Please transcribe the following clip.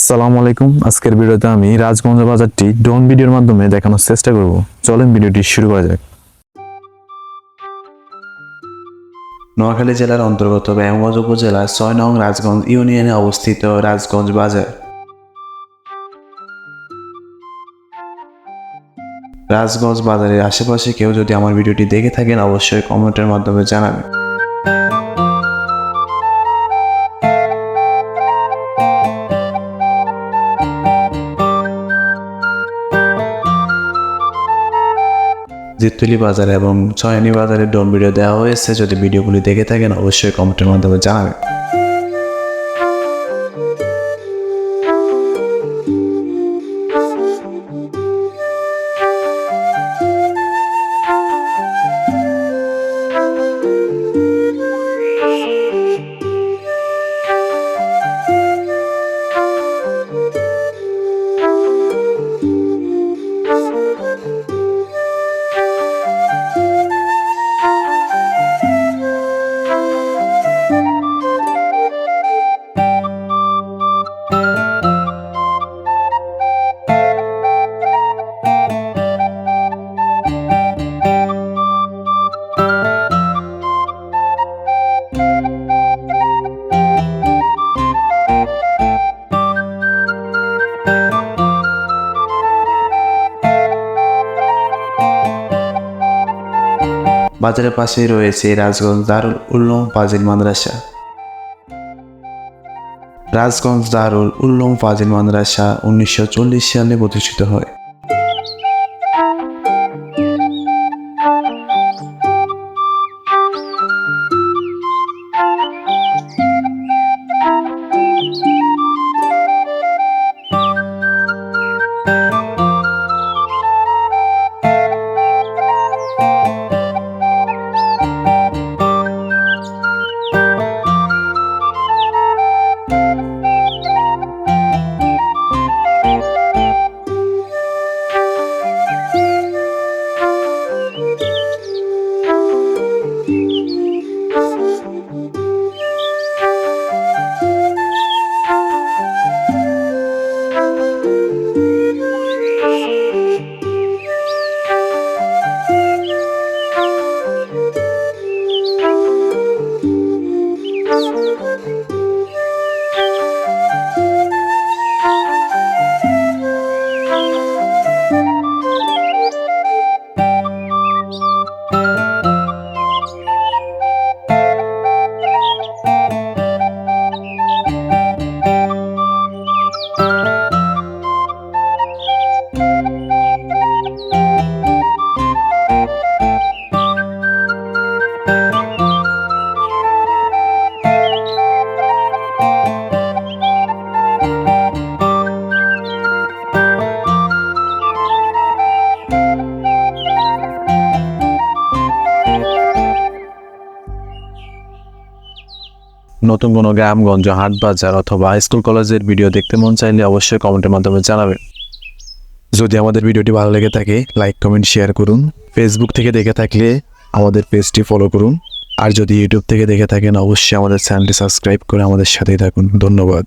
আসসালামু আলাইকুম। আজকের ভিডিওতে আমি রাজগঞ্জ বাজারটি ড্রোন ভিডিওর মাধ্যমে দেখানোর চেষ্টা করব। চলেন ভিডিওটি শুরু করা যাক। নোয়াখালী জেলার অন্তর্গত ব্যায়ামগঞ্জ উপজেলার ছয় নং রাজগঞ্জ ইউনিয়নে অবস্থিত রাজগঞ্জ বাজার। রাজগঞ্জ বাজারের আশেপাশে কেউ যদি আমার ভিডিওটি দেখে থাকেন, অবশ্যই কমেন্টের মাধ্যমে জানাবেন। জিতুলি বাজারে এবং ছয়নি বাজারে ডোম ভিডিও দেওয়া হয়েছে। যদি ভিডিওগুলি দেখে থাকেন, অবশ্যই কমেন্টের মাধ্যমে জানাবেন। বাজারের পাশেই রয়েছে রাজগঞ্জ দারুল উল্লম ফাজিল মাদ্রাসা। রাজগঞ্জ দারুল উল্লম ফাজিল মাদ্রাসা উনিশশো চল্লিশ সালে প্রতিষ্ঠিত হয়। নতুন কোনো গ্রামগঞ্জ হাট বাজার অথবা স্কুল, কলেজের ভিডিও দেখতে মন চাইলে অবশ্যই কমেন্টের মাধ্যমে জানাবেন। যদি আমাদের ভিডিওটি ভালো লেগে থাকে, লাইক, কমেন্ট, শেয়ার করুন। ফেসবুক থেকে দেখে থাকলে আমাদের পেজটি ফলো করুন। আর যদি ইউটিউব থেকে দেখে থাকেন, অবশ্যই আমাদের চ্যানেলটি সাবস্ক্রাইব করে আমাদের সাথেই থাকুন। ধন্যবাদ।